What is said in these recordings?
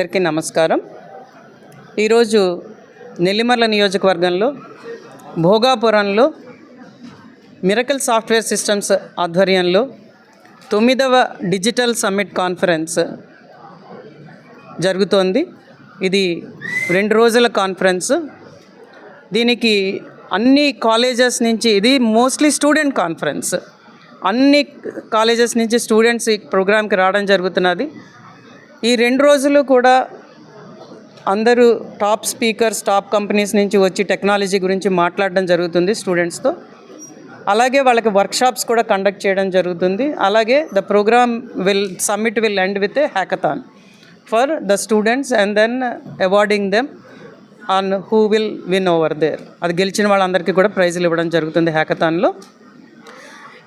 అందరికీ నమస్కారం. ఈరోజు నెల్లిమర్ల నియోజకవర్గంలో భోగాపురంలో మిరకల్ సాఫ్ట్వేర్ సిస్టమ్స్ ఆధ్వర్యంలో తొమ్మిదవ డిజిటల్ సమ్మిట్ కాన్ఫరెన్స్ జరుగుతోంది. ఇది రెండు రోజుల కాన్ఫరెన్స్. దీనికి అన్ని కాలేజెస్ నుంచి ఇది మోస్ట్లీ స్టూడెంట్ కాన్ఫరెన్స్. అన్ని కాలేజెస్ నుంచి స్టూడెంట్స్ ఈ ప్రోగ్రామ్కి రావడం జరుగుతున్నది. ఈ రెండు రోజులు కూడా అందరూ టాప్ స్పీకర్స్ టాప్ కంపెనీస్ నుంచి వచ్చి టెక్నాలజీ గురించి మాట్లాడడం జరుగుతుంది స్టూడెంట్స్తో. అలాగే వాళ్ళకి వర్క్షాప్స్ కూడా కండక్ట్ చేయడం జరుగుతుంది. అలాగే the programme will summit will end with a hackathon for the students and then awarding them on who will win over there. అది గెలిచిన వాళ్ళందరికీ కూడా ప్రైజులు ఇవ్వడం జరుగుతుంది హ్యాకథాన్లో.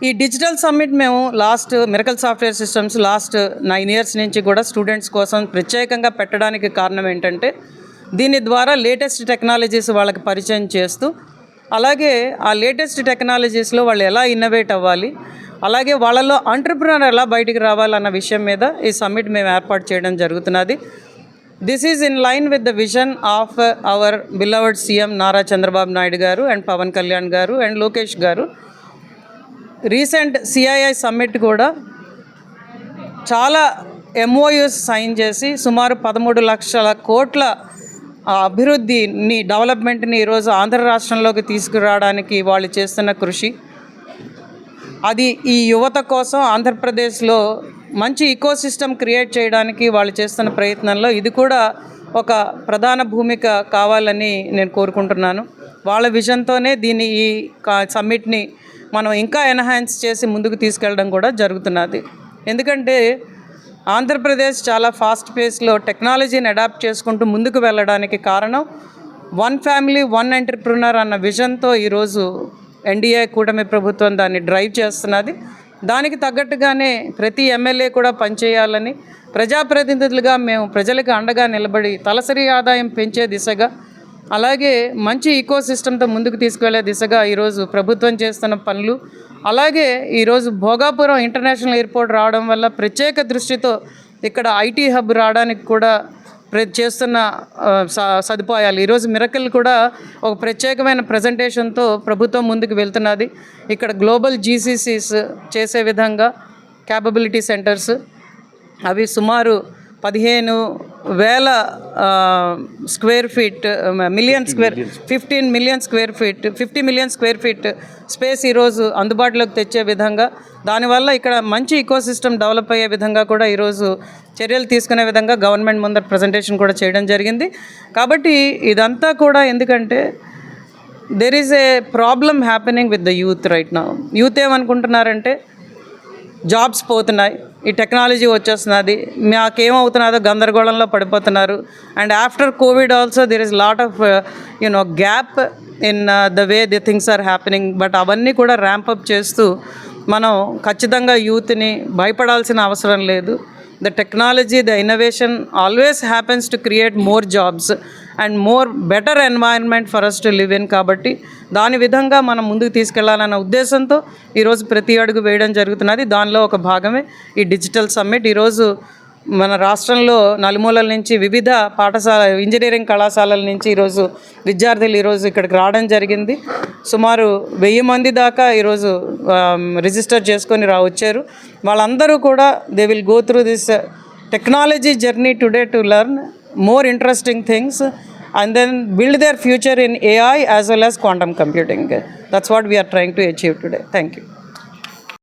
ఈ డిజిటల్ సమ్మిట్ మేము last Miracle software systems last nine years నుంచి కూడా స్టూడెంట్స్ కోసం ప్రత్యేకంగా పెట్టడానికి కారణం ఏంటంటే దీని ద్వారా లేటెస్ట్ టెక్నాలజీస్ వాళ్ళకి పరిచయం చేస్తూ అలాగే ఆ లేటెస్ట్ టెక్నాలజీస్లో వాళ్ళు ఎలా ఇన్నోవేట్ అవ్వాలి అలాగే వాళ్ళలో ఆంటర్ప్రినర్ ఎలా బయటికి రావాలన్న విషయం మీద ఈ సమ్మిట్ మేము ఏర్పాటు చేయడం జరుగుతున్నది. This is in line with the vision of our beloved CM Nara Chandrababu Naidu garu and Pawan Kalyan గారు అండ్ లోకేష్ గారు. రీసెంట్ సిఐఐ సమ్మిట్ కూడా చాలా ఎంఓయూస్ సైన్ చేసి సుమారు పదమూడు లక్షల కోట్ల అభివృద్ధిని డెవలప్మెంట్ని ఈరోజు ఆంధ్ర రాష్ట్రంలోకి తీసుకురావడానికి వాళ్ళు చేస్తున్న కృషి. అది ఈ యువత కోసం ఆంధ్రప్రదేశ్లో మంచి ఈకోసిస్టమ్ క్రియేట్ చేయడానికి వాళ్ళు చేస్తున్న ప్రయత్నంలో ఇది కూడా ఒక ప్రధాన భూమిక కావాలని నేను కోరుకుంటున్నాను. వాళ్ళ విజన్తోనే దీన్ని ఈ సమ్మిట్ని మనం ఇంకా ఎన్హాన్స్ చేసి ముందుకు తీసుకెళ్ళడం కూడా జరుగుతున్నది. ఎందుకంటే ఆంధ్రప్రదేశ్ చాలా ఫాస్ట్ పేస్లో టెక్నాలజీని అడాప్ట్ చేసుకుంటూ ముందుకు వెళ్ళడానికి కారణం వన్ ఫ్యామిలీ వన్ ఎంటర్ప్రినర్ అన్న విజన్తో ఈరోజు ఎన్డీఏ కూటమి ప్రభుత్వం దాన్ని డ్రైవ్ చేస్తున్నది. దానికి తగ్గట్టుగానే ప్రతి ఎమ్మెల్యే కూడా పనిచేయాలని ప్రజాప్రతినిధులుగా మేము ప్రజలకు అండగా నిలబడి తలసరి ఆదాయం పెంచే దిశగా అలాగే మంచి ఈకో సిస్టమ్తో ముందుకు తీసుకువెళ్ళే దిశగా ఈరోజు ప్రభుత్వం చేస్తున్న పనులు అలాగే ఈరోజు భోగాపురం ఇంటర్నేషనల్ ఎయిర్పోర్ట్ రావడం వల్ల ప్రత్యేక దృష్టితో ఇక్కడ ఐటీ హబ్ రావడానికి కూడా ప్ర- చేస్తున్న స- సదుపాయాలు. ఈరోజు మిరకల్ కూడా ఒక ప్రత్యేకమైన ప్రజెంటేషన్తో ప్రభుత్వం ముందుకు వెళ్తున్నది. ఇక్కడ గ్లోబల్ జీసీసీస్ చేసే విధంగా క్యాపబిలిటీ సెంటర్స్ అవి సుమారు పదిహేను వేల square feet million square fifteen million square feet fifty million square feet space ఈరోజు అందుబాటులోకి తెచ్చే విధంగా దానివల్ల ఇక్కడ మంచి ఈకో సిస్టమ్ డెవలప్ అయ్యే విధంగా కూడా ఈరోజు చర్యలు తీసుకునే విధంగా గవర్నమెంట్ ముందర ప్రజెంటేషన్ కూడా చేయడం జరిగింది. కాబట్టి ఇదంతా కూడా ఎందుకంటే there is a problem happening with the youth right నా యూత్ ఏమనుకుంటున్నారంటే జాబ్స్ పోతున్నాయి. ఈ టెక్నాలజీ వచ్చేస్తున్నది. మాకేమవుతున్నదో గందరగోళంలో పడిపోతున్నారు. And after COVID also there is lot of you know gap in the way the things are happening but అవన్నీ కూడా ర్యాంపప్ చేస్తూ మనం ఖచ్చితంగా యూత్ని భయపడాల్సిన అవసరం లేదు. The technology the innovation always happens to create more jobs and more better environment for us to live in కాబట్టి దాని విధంగా మనం ముందుకు తీసుకెళ్ళాలన్న ఉద్దేశంతో ఈరోజు ప్రతి అడుగు వేయడం జరుగుతున్నది. దానిలో ఒక భాగమే ఈ డిజిటల్ సమ్మిట్. ఈరోజు మన రాష్ట్రంలో నలుమూలల నుంచి వివిధ పాఠశాల ఇంజనీరింగ్ కళాశాలల నుంచి ఈరోజు విద్యార్థులు ఈరోజు ఇక్కడికి రావడం జరిగింది. సుమారు వెయ్యి మంది దాకా ఈరోజు రిజిస్టర్ చేసుకొని రా వచ్చారు. వాళ్ళందరూ కూడా they will go through this technology journey today to learn more interesting things and then build their future in AI as well as quantum computing. That's what we are trying to achieve today. Thank you.